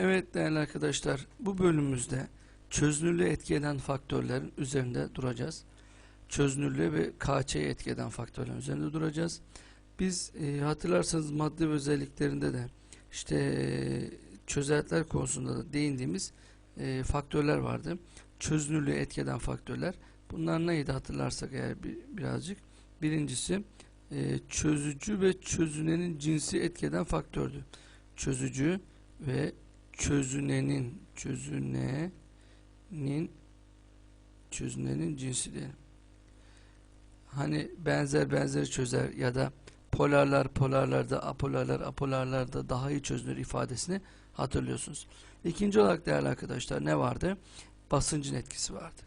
Evet değerli arkadaşlar, bu bölümümüzde çözünürlüğü etki faktörlerin üzerinde duracağız. Çözünürlüğü ve KÇ'yi etki faktörlerin üzerinde duracağız. Biz e, hatırlarsanız madde özelliklerinde de işte e, çözeltiler konusunda da değindiğimiz e, faktörler vardı. Çözünürlüğü etki faktörler. Bunlar neydi hatırlarsak eğer bir, birazcık. Birincisi e, çözücü ve çözünenin cinsi etki faktördü. Çözücü ve çözünenin çözünenin çözünenin cinsi diyelim. Hani benzer benzeri çözer ya da polarlar polarlarda apolarlar apolarlarda daha iyi çözünür ifadesini hatırlıyorsunuz. İkinci olarak değerli arkadaşlar ne vardı? Basıncın etkisi vardı.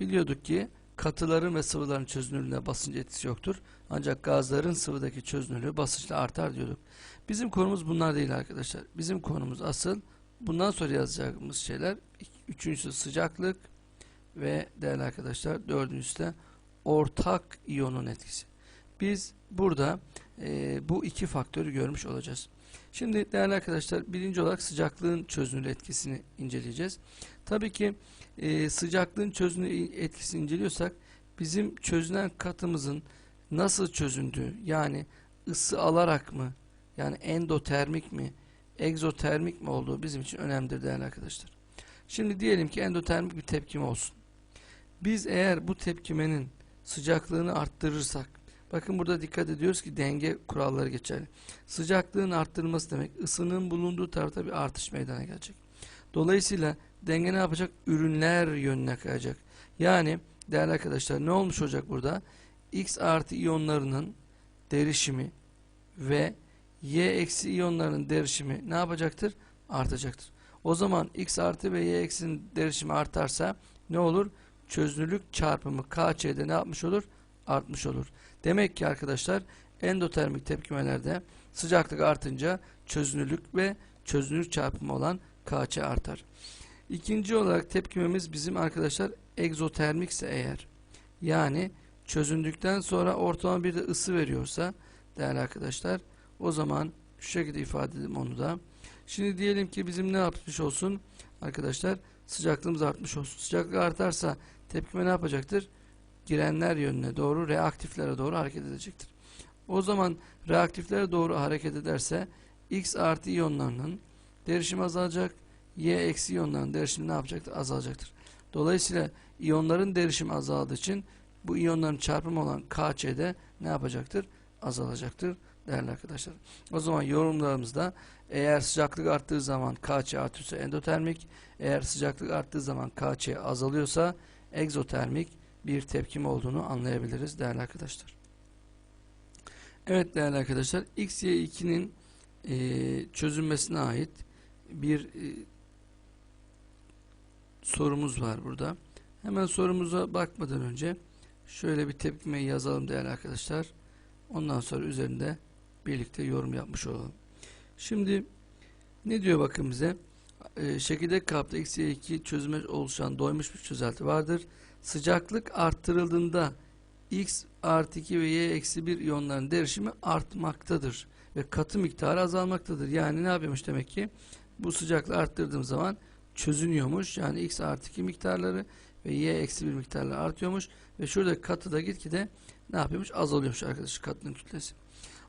Biliyorduk ki katıların ve sıvıların çözünürlüğüne basınç etkisi yoktur. Ancak gazların sıvıdaki çözünürlüğü basınçla artar diyorduk. Bizim konumuz bunlar değil arkadaşlar. Bizim konumuz asıl bundan sonra yazacağımız şeyler. Üçüncüsü sıcaklık ve değerli arkadaşlar dördüncüsü de ortak iyonun etkisi. Biz burada e, bu iki faktörü görmüş olacağız. Şimdi değerli arkadaşlar birinci olarak sıcaklığın çözünürlüğü etkisini inceleyeceğiz. Tabii ki e, sıcaklığın çözünürlüğü etkisini inceliyorsak bizim çözünen katımızın nasıl çözündüğü yani ısı alarak mı yani endotermik mi egzotermik mi olduğu bizim için önemlidir değerli arkadaşlar. Şimdi diyelim ki endotermik bir tepkime olsun. Biz eğer bu tepkimenin sıcaklığını arttırırsak bakın burada dikkat ediyoruz ki denge kuralları geçerli. Sıcaklığın arttırılması demek ısının bulunduğu tarafta bir artış meydana gelecek. Dolayısıyla denge ne yapacak? Ürünler yönüne kayacak. Yani değerli arkadaşlar ne olmuş olacak burada? X artı iyonlarının derişimi ve Y eksi iyonlarının derişimi ne yapacaktır? Artacaktır. O zaman X artı ve Y eksinin derişimi artarsa ne olur? Çözünürlük çarpımı KC'de ne yapmış olur? Artmış olur. Demek ki arkadaşlar endotermik tepkimelerde sıcaklık artınca çözünürlük ve çözünürlük çarpımı olan KC artar. İkinci olarak tepkimemiz bizim arkadaşlar egzotermikse eğer yani çözündükten sonra ortalama bir de ısı veriyorsa değerli arkadaşlar o zaman şu şekilde ifade edelim onu da. Şimdi diyelim ki bizim ne yapmış olsun arkadaşlar sıcaklığımız artmış olsun. Sıcaklık artarsa tepkime ne yapacaktır? Girenler yönüne doğru reaktiflere doğru hareket edecektir. O zaman reaktiflere doğru hareket ederse X artı iyonlarının derişimi azalacak. Y eksi iyonların derişimi ne yapacaktır? Azalacaktır. Dolayısıyla iyonların derişimi azaldığı için bu iyonların çarpımı olan KC'de ne yapacaktır? Azalacaktır değerli arkadaşlar. O zaman yorumlarımızda eğer sıcaklık arttığı zaman KC artıyorsa endotermik, eğer sıcaklık arttığı zaman KC azalıyorsa egzotermik bir tepkim olduğunu anlayabiliriz değerli arkadaşlar. Evet değerli arkadaşlar XY2'nin e, çözülmesine ait bir e, sorumuz var burada. Hemen sorumuza bakmadan önce şöyle bir tepkimeyi yazalım değerli arkadaşlar. Ondan sonra üzerinde birlikte yorum yapmış olalım. Şimdi ne diyor bakın bize? Ee, şekildeki kapta eksi 2 çözüme oluşan doymuş bir çözelti vardır. Sıcaklık arttırıldığında x artı 2 ve y eksi 1 iyonların derişimi artmaktadır. Ve katı miktarı azalmaktadır. Yani ne yapıyormuş demek ki? Bu sıcaklığı arttırdığım zaman çözünüyormuş. Yani x artı 2 miktarları ve y eksi 1 miktarları artıyormuş. Ve şurada katı da gitgide ne yapıyormuş? Azalıyormuş arkadaşlar katının kütlesi.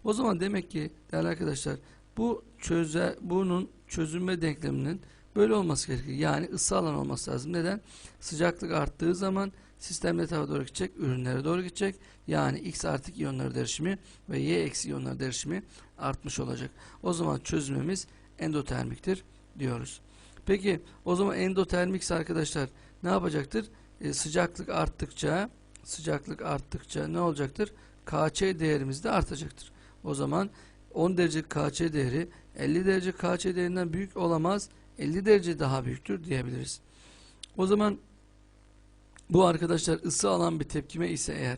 O zaman demek ki değerli arkadaşlar bu çöze bunun çözünme denkleminin böyle olması gerekir. Yani ısı alan olması lazım. Neden? Sıcaklık arttığı zaman sistem ne tarafa doğru gidecek? Ürünlere doğru gidecek. Yani X artık iyonları derişimi ve Y eksi iyonları derişimi artmış olacak. O zaman çözümümüz endotermiktir diyoruz. Peki o zaman endotermikse arkadaşlar ne yapacaktır? E, sıcaklık arttıkça sıcaklık arttıkça ne olacaktır? KC değerimiz de artacaktır. O zaman 10 derece KC değeri 50 derece KC değerinden büyük olamaz. 50 derece daha büyüktür diyebiliriz. O zaman bu arkadaşlar ısı alan bir tepkime ise eğer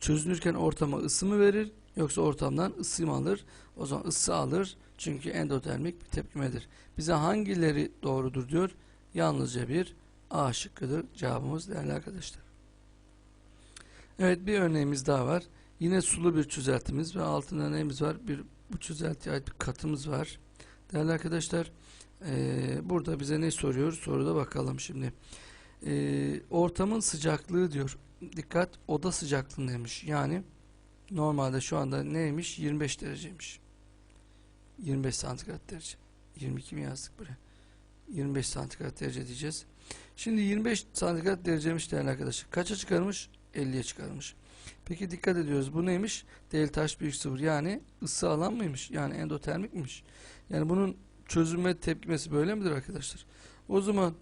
çözünürken ortama ısı mı verir yoksa ortamdan ısı mı alır? O zaman ısı alır çünkü endotermik bir tepkimedir. Bize hangileri doğrudur diyor? Yalnızca bir A şıkkıdır cevabımız değerli arkadaşlar. Evet bir örneğimiz daha var. Yine sulu bir çözeltimiz ve altında neyimiz var? Bir bu çözeltiye ait bir katımız var. Değerli arkadaşlar eee, burada bize ne soruyor? Soruda bakalım şimdi. Eee, ortamın sıcaklığı diyor. Dikkat oda sıcaklığındaymış. Yani normalde şu anda neymiş? 25 dereceymiş. 25 santigrat derece. 22 mi yazdık buraya? 25 santigrat derece diyeceğiz. Şimdi 25 santigrat dereceymiş değerli arkadaşlar. Kaça çıkarmış? 50'ye çıkarmış. Peki dikkat ediyoruz. Bu neymiş? Delta H büyük sıfır. Yani ısı alan mıymış? Yani endotermik miymiş? Yani bunun çözülme tepkimesi böyle midir arkadaşlar? O zaman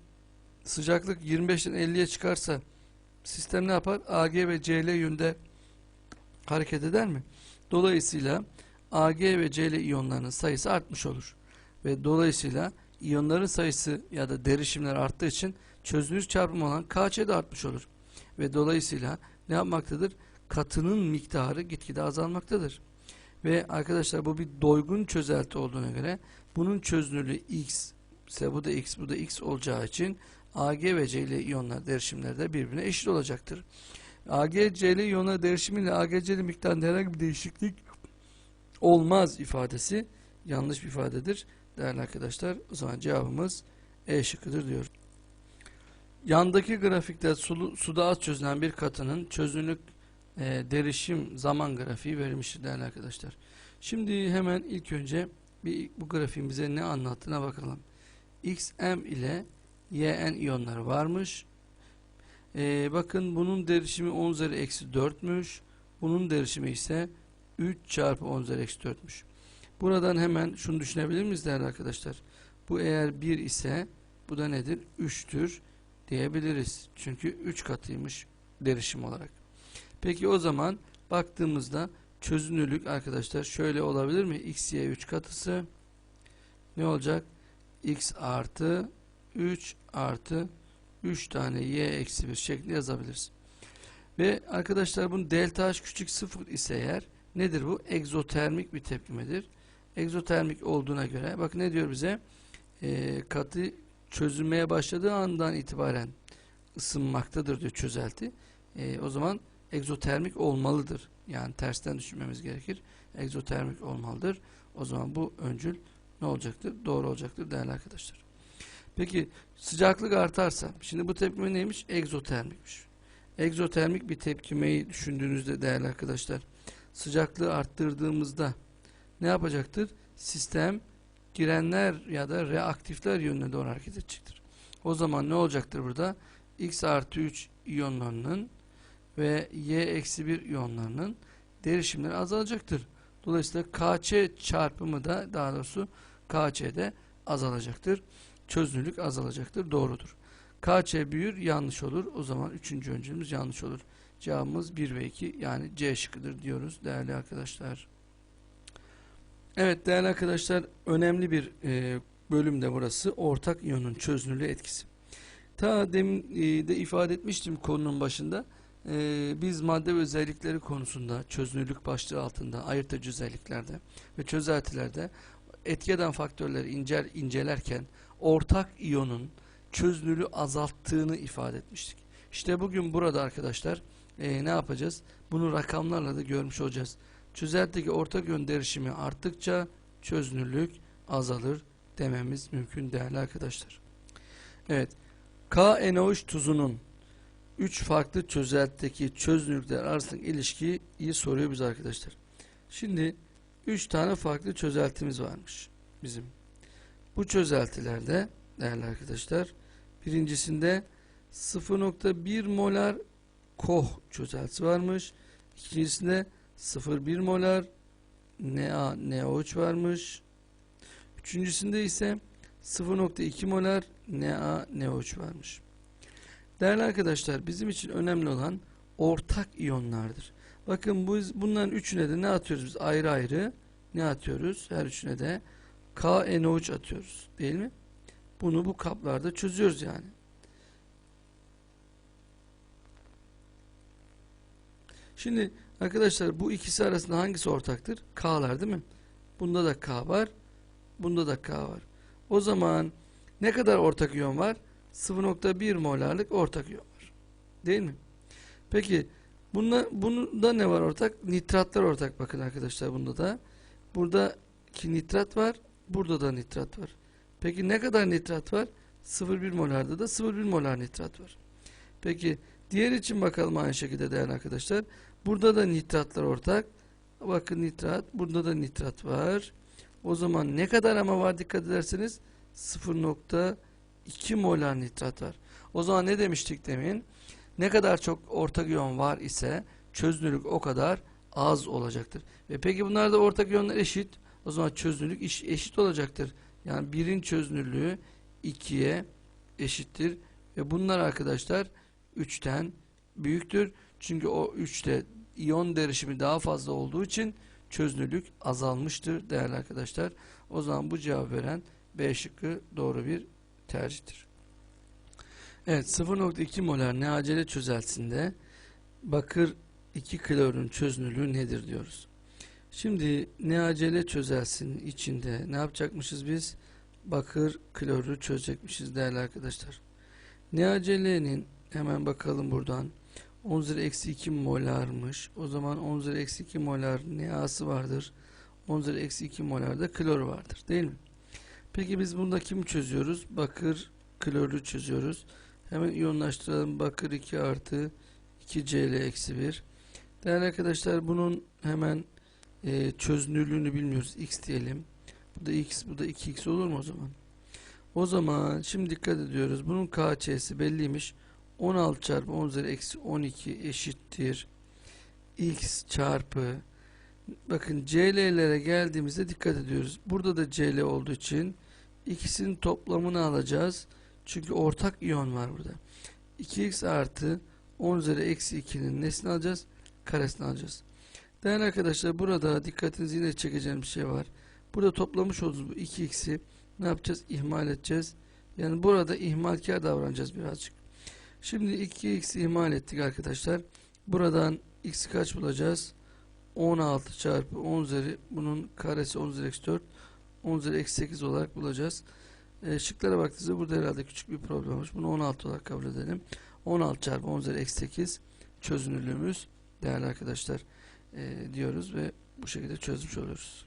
sıcaklık 25'ten 50'ye çıkarsa sistem ne yapar? AG ve CL yönde hareket eder mi? Dolayısıyla AG ve CL iyonlarının sayısı artmış olur. Ve dolayısıyla iyonların sayısı ya da derişimler arttığı için çözünürlük çarpımı olan KC de artmış olur. Ve dolayısıyla ne yapmaktadır? Katının miktarı gitgide azalmaktadır. Ve arkadaşlar bu bir doygun çözelti olduğuna göre bunun çözünürlüğü X ise bu da X bu da X olacağı için Ag ve Cl iyonlar derişimleri de birbirine eşit olacaktır. Ag, Cl iyonlar derişimiyle Ag, Cl miktarında herhangi bir değişiklik olmaz ifadesi yanlış bir ifadedir. Değerli arkadaşlar o zaman cevabımız E şıkkıdır diyor. Yandaki grafikte sulu, suda az çözünen bir katının çözünürlük e, derişim zaman grafiği verilmiştir değerli arkadaşlar. Şimdi hemen ilk önce bir bu grafiğin bize ne anlattığına bakalım. XM ile YN iyonları varmış. E, bakın bunun derişimi 10 üzeri eksi 4'müş. Bunun derişimi ise 3 çarpı 10 üzeri eksi 4'müş. Buradan hemen şunu düşünebilir miyiz değerli arkadaşlar? Bu eğer 1 ise bu da nedir? 3'tür diyebiliriz. Çünkü 3 katıymış derişim olarak. Peki o zaman baktığımızda çözünürlük arkadaşlar şöyle olabilir mi? X, Y 3 katısı ne olacak? X artı 3 artı 3 tane Y eksi 1 şeklinde yazabiliriz. Ve arkadaşlar bunun delta H küçük 0 ise eğer nedir bu? Egzotermik bir tepkimedir. Egzotermik olduğuna göre bak ne diyor bize? Ee, katı çözülmeye başladığı andan itibaren ısınmaktadır diyor çözelti. Ee, o zaman egzotermik olmalıdır. Yani tersten düşünmemiz gerekir. Egzotermik olmalıdır. O zaman bu öncül ne olacaktır? Doğru olacaktır değerli arkadaşlar. Peki sıcaklık artarsa, şimdi bu tepkime neymiş? Egzotermikmiş. Egzotermik bir tepkimeyi düşündüğünüzde değerli arkadaşlar, sıcaklığı arttırdığımızda ne yapacaktır? Sistem girenler ya da reaktifler yönüne doğru hareket edecektir. O zaman ne olacaktır burada? X artı 3 iyonlarının ve Y eksi 1 iyonlarının derişimleri azalacaktır. Dolayısıyla KC çarpımı da daha doğrusu KC'de azalacaktır. Çözünürlük azalacaktır. Doğrudur. KC büyür yanlış olur. O zaman üçüncü öncülümüz yanlış olur. Cevabımız 1 ve 2 yani C şıkkıdır diyoruz değerli arkadaşlar. Evet değerli arkadaşlar önemli bir e, bölüm de burası. Ortak iyonun çözünürlüğü etkisi. Ta demin e, de ifade etmiştim konunun başında. E, biz madde ve özellikleri konusunda çözünürlük başlığı altında ayırt edici özelliklerde ve çözeltilerde etki eden faktörleri incel, incelerken ortak iyonun çözünürlüğü azalttığını ifade etmiştik. İşte bugün burada arkadaşlar e, ne yapacağız? Bunu rakamlarla da görmüş olacağız. Çözeltideki ortak yön derişimi arttıkça çözünürlük azalır dememiz mümkün değerli arkadaşlar. Evet. KNO3 tuzunun 3 farklı çözeltideki çözünürlükler arasındaki ilişkiyi iyi soruyor bize arkadaşlar. Şimdi 3 tane farklı çözeltimiz varmış bizim. Bu çözeltilerde değerli arkadaşlar birincisinde 0.1 molar koh çözeltisi varmış. İkincisinde 0,1 molar Na NO3 varmış. Üçüncüsünde ise 0.2 molar Na NO3 varmış. Değerli arkadaşlar bizim için önemli olan ortak iyonlardır. Bakın bu, bunların üçüne de ne atıyoruz biz ayrı ayrı ne atıyoruz? Her üçüne de KNO3 atıyoruz değil mi? Bunu bu kaplarda çözüyoruz yani. Şimdi arkadaşlar bu ikisi arasında hangisi ortaktır? K'lar değil mi? Bunda da K var. Bunda da K var. O zaman ne kadar ortak iyon var? 0.1 molarlık ortak iyon var. Değil mi? Peki bunda, bunda ne var ortak? Nitratlar ortak bakın arkadaşlar bunda da. Buradaki nitrat var. Burada da nitrat var. Peki ne kadar nitrat var? 0,1 molarda da 0,1 molar nitrat var. Peki diğer için bakalım aynı şekilde değerli arkadaşlar. Burada da nitratlar ortak. Bakın nitrat. Burada da nitrat var. O zaman ne kadar ama var dikkat ederseniz 0.2 molar nitrat var. O zaman ne demiştik demin? Ne kadar çok ortak iyon var ise çözünürlük o kadar az olacaktır. Ve peki bunlar da ortak iyonlar eşit. O zaman çözünürlük eşit olacaktır. Yani birin çözünürlüğü 2'ye eşittir. Ve bunlar arkadaşlar 3'ten büyüktür. Çünkü o 3'te iyon derişimi daha fazla olduğu için çözünürlük azalmıştır değerli arkadaşlar. O zaman bu cevap veren B şıkkı doğru bir tercihtir. Evet 0.2 molar NaCl çözeltisinde bakır 2 klorun çözünürlüğü nedir diyoruz. Şimdi NaCl çözeltisinin içinde ne yapacakmışız biz? Bakır kloru çözecekmişiz değerli arkadaşlar. NaCl'nin hemen bakalım buradan 10 üzeri eksi 2 molarmış. O zaman 10 üzeri eksi 2 molar Na'sı vardır. 10 üzeri eksi 2 molar da klor vardır değil mi? Peki biz bunda kimi çözüyoruz? Bakır kloru çözüyoruz. Hemen iyonlaştıralım. Bakır 2 artı 2 Cl eksi 1. Değerli arkadaşlar bunun hemen e, çözünürlüğünü bilmiyoruz. X diyelim. Bu da X, bu da 2X olur mu o zaman? O zaman şimdi dikkat ediyoruz. Bunun KC'si belliymiş. 16 çarpı 10 üzeri eksi 12 eşittir. X çarpı bakın CL'lere geldiğimizde dikkat ediyoruz. Burada da CL olduğu için ikisinin toplamını alacağız. Çünkü ortak iyon var burada. 2x artı 10 üzeri eksi 2'nin nesini alacağız? Karesini alacağız. Değerli arkadaşlar burada dikkatinizi yine çekeceğim bir şey var. Burada toplamış olduğumuz bu 2x'i ne yapacağız? İhmal edeceğiz. Yani burada ihmalkar davranacağız birazcık. Şimdi 2x ihmal ettik arkadaşlar. Buradan x'i kaç bulacağız? 16 çarpı 10 üzeri bunun karesi 10 üzeri eksi 4 10 üzeri eksi 8 olarak bulacağız. E, şıklara baktığınızda burada herhalde küçük bir problem olmuş. Bunu 16 olarak kabul edelim. 16 çarpı 10 üzeri eksi 8 çözünürlüğümüz değerli arkadaşlar e, diyoruz ve bu şekilde çözmüş oluyoruz.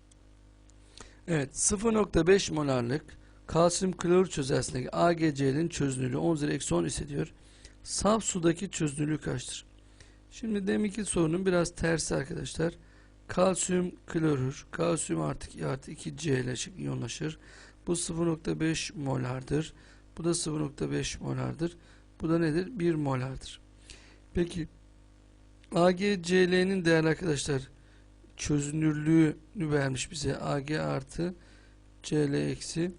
Evet 0.5 molarlık kalsiyum klorür çözeltisindeki AgCl'in çözünürlüğü 10 üzeri eksi 10 ise diyor. Saf sudaki çözünürlüğü kaçtır? Şimdi deminki sorunun biraz tersi arkadaşlar. Kalsiyum klorür, kalsiyum artı 2 artı 2 C ile iyonlaşır. Bu 0.5 molardır. Bu da 0.5 molardır. Bu da nedir? 1 molardır. Peki AgCl'nin değerli arkadaşlar çözünürlüğünü vermiş bize. Ag artı Cl eksi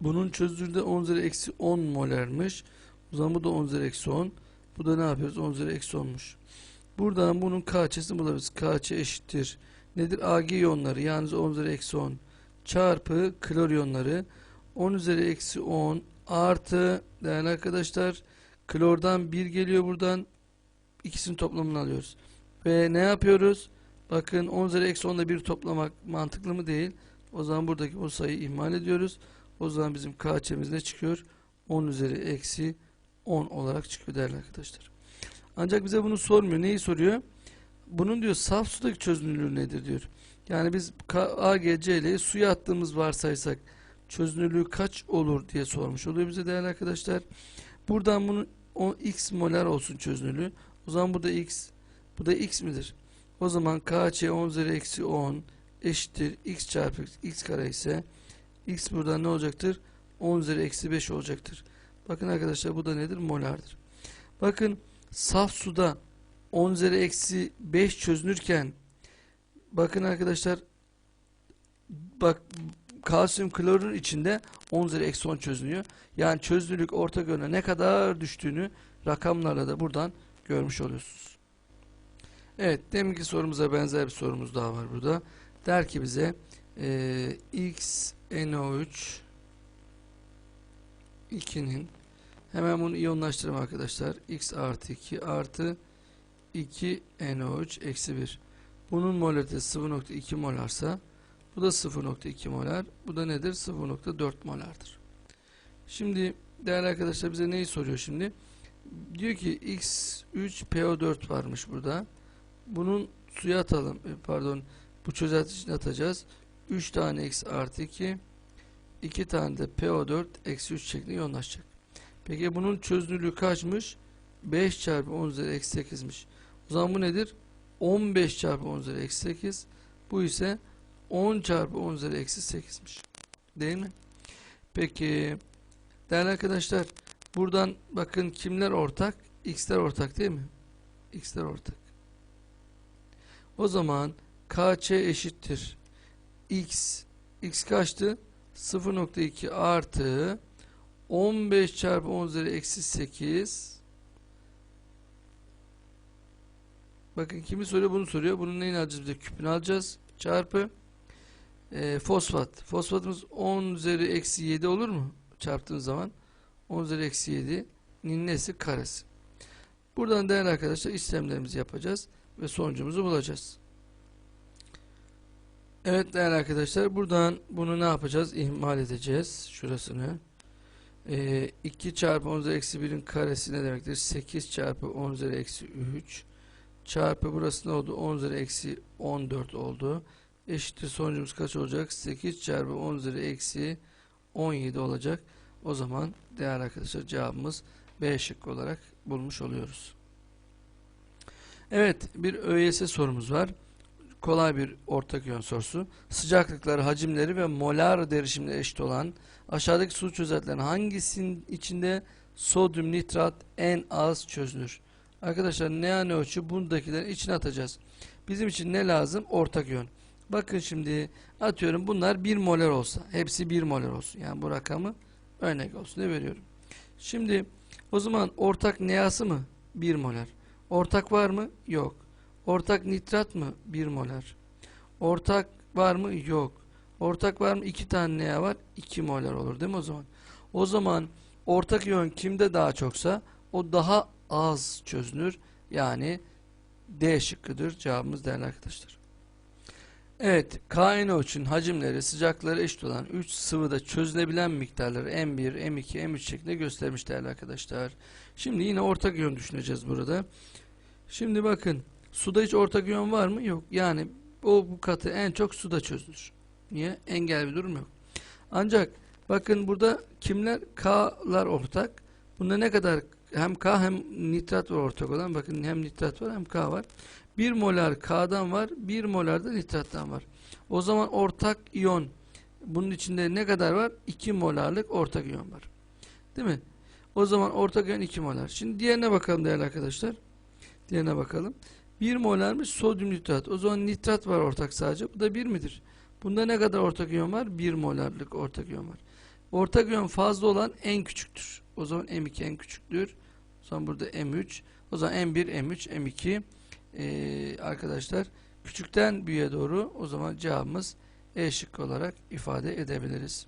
bunun çözünürlüğü 10 üzeri eksi 10 molarmış. O zaman bu da 10 üzeri eksi 10. Bu da ne yapıyoruz? 10 üzeri eksi 10'muş. Buradan bunun KC'sini bulabiliriz. KC eşittir. Nedir? Ag iyonları yani 10 üzeri eksi 10 çarpı klor iyonları 10 üzeri eksi 10 artı değerli arkadaşlar klordan 1 geliyor buradan ikisinin toplamını alıyoruz. Ve ne yapıyoruz? Bakın 10 üzeri eksi 10'da 1 toplamak mantıklı mı değil? O zaman buradaki bu sayıyı ihmal ediyoruz. O zaman bizim KC'miz ne çıkıyor? 10 üzeri eksi 10 olarak çıkıyor değerli arkadaşlar. Ancak bize bunu sormuyor. Neyi soruyor? Bunun diyor saf sudaki çözünürlüğü nedir diyor. Yani biz AgCl'yi suya attığımız varsaysak çözünürlüğü kaç olur diye sormuş oluyor bize değerli arkadaşlar. Buradan bunun o x molar olsun çözünürlüğü. O zaman burada x bu da x midir? O zaman KC 10 üzeri eksi 10 eşittir x çarpı x, x kare ise x burada ne olacaktır? 10 üzeri eksi 5 olacaktır. Bakın arkadaşlar bu da nedir? Molardır. Bakın saf suda 10 üzeri eksi 5 çözünürken bakın arkadaşlar bak kalsiyum klorun içinde 10 üzeri eksi 10 çözünüyor. Yani çözünürlük ortak yöne ne kadar düştüğünü rakamlarla da buradan görmüş oluyorsunuz. Evet deminki sorumuza benzer bir sorumuz daha var burada. Der ki bize e, x NO3 2'nin hemen bunu iyonlaştıralım arkadaşlar. x artı 2 artı 2 NO3 eksi 1. Bunun molaritesi 0.2 molarsa bu da 0.2 molar. Bu da nedir? 0.4 molardır. Şimdi değerli arkadaşlar bize neyi soruyor şimdi? Diyor ki X3PO4 varmış burada. Bunun suya atalım. E, Pardon. Bu çözelti içine atacağız. 3 tane X artı 2 2 tane de PO4 eksi 3 şeklinde yoğunlaşacak. Peki bunun çözünürlüğü kaçmış? 5 çarpı 10 üzeri eksi 8'miş. O zaman bu nedir? 15 çarpı 10 üzeri eksi 8. Bu ise 10 çarpı 10 üzeri eksi 8'miş. Değil mi? Peki değerli arkadaşlar buradan bakın kimler ortak? X'ler ortak değil mi? X'ler ortak. O zaman KC eşittir. X. X kaçtı? 0.2 artı 15 çarpı 10 üzeri eksi 8 Bakın kimi soruyor bunu soruyor. Bunun neyini alacağız biz de küpünü alacağız. Çarpı e, fosfat. Fosfatımız 10 üzeri eksi 7 olur mu? Çarptığımız zaman 10 üzeri eksi 7'nin nesi? Karesi. Buradan değerli arkadaşlar işlemlerimizi yapacağız ve sonucumuzu bulacağız. Evet değerli arkadaşlar buradan bunu ne yapacağız? İhmal edeceğiz. Şurasını. Ee, 2 çarpı 10 üzeri eksi 1'in karesi ne demektir? 8 çarpı 10 üzeri eksi 3 çarpı burası ne oldu? 10 üzeri eksi 14 oldu. Eşittir sonucumuz kaç olacak? 8 çarpı 10 üzeri eksi 17 olacak. O zaman değerli arkadaşlar cevabımız B şıkkı olarak bulmuş oluyoruz. Evet bir ÖYS sorumuz var. Kolay bir ortak yön sorusu. Sıcaklıkları, hacimleri ve molar derişimleri eşit olan aşağıdaki su çözeltilerin hangisinin içinde sodyum nitrat en az çözünür? Arkadaşlar NaNO3'ü bundakilerin içine atacağız. Bizim için ne lazım? Ortak yön. Bakın şimdi atıyorum bunlar 1 molar olsa. Hepsi 1 molar olsun. Yani bu rakamı örnek olsun diye veriyorum. Şimdi o zaman ortak NaS'ı mı? 1 molar. Ortak var mı? Yok. Ortak nitrat mı? 1 molar. Ortak var mı? Yok. Ortak var mı? 2 tane Na var. 2 molar olur değil mi o zaman? O zaman ortak yön kimde daha çoksa o daha az çözünür. Yani D şıkkıdır. Cevabımız değerli arkadaşlar. Evet, KNO3'ün hacimleri sıcaklıkları eşit olan 3 sıvıda çözülebilen miktarları M1, M2, M3 şeklinde göstermiş değerli arkadaşlar. Şimdi yine ortak yön düşüneceğiz burada. Şimdi bakın suda hiç ortak yön var mı? Yok. Yani o bu katı en çok suda çözülür. Niye? Engel bir durum yok. Ancak bakın burada kimler? K'lar ortak. Bunda ne kadar hem K hem nitrat var ortak olan. Bakın hem nitrat var hem K var. 1 molar K'dan var, 1 molar da nitrattan var. O zaman ortak iyon bunun içinde ne kadar var? 2 molarlık ortak iyon var. Değil mi? O zaman ortak iyon 2 molar. Şimdi diğerine bakalım değerli arkadaşlar. Diğerine bakalım. 1 molarmış sodyum nitrat. O zaman nitrat var ortak sadece. Bu da 1 midir? Bunda ne kadar ortak iyon var? 1 molarlık ortak iyon var. Ortak iyon fazla olan en küçüktür. O zaman M2 en küçüktür. O zaman burada M3. O zaman M1, M3, M2 ee, arkadaşlar küçükten büyüğe doğru o zaman cevabımız E şıkkı olarak ifade edebiliriz.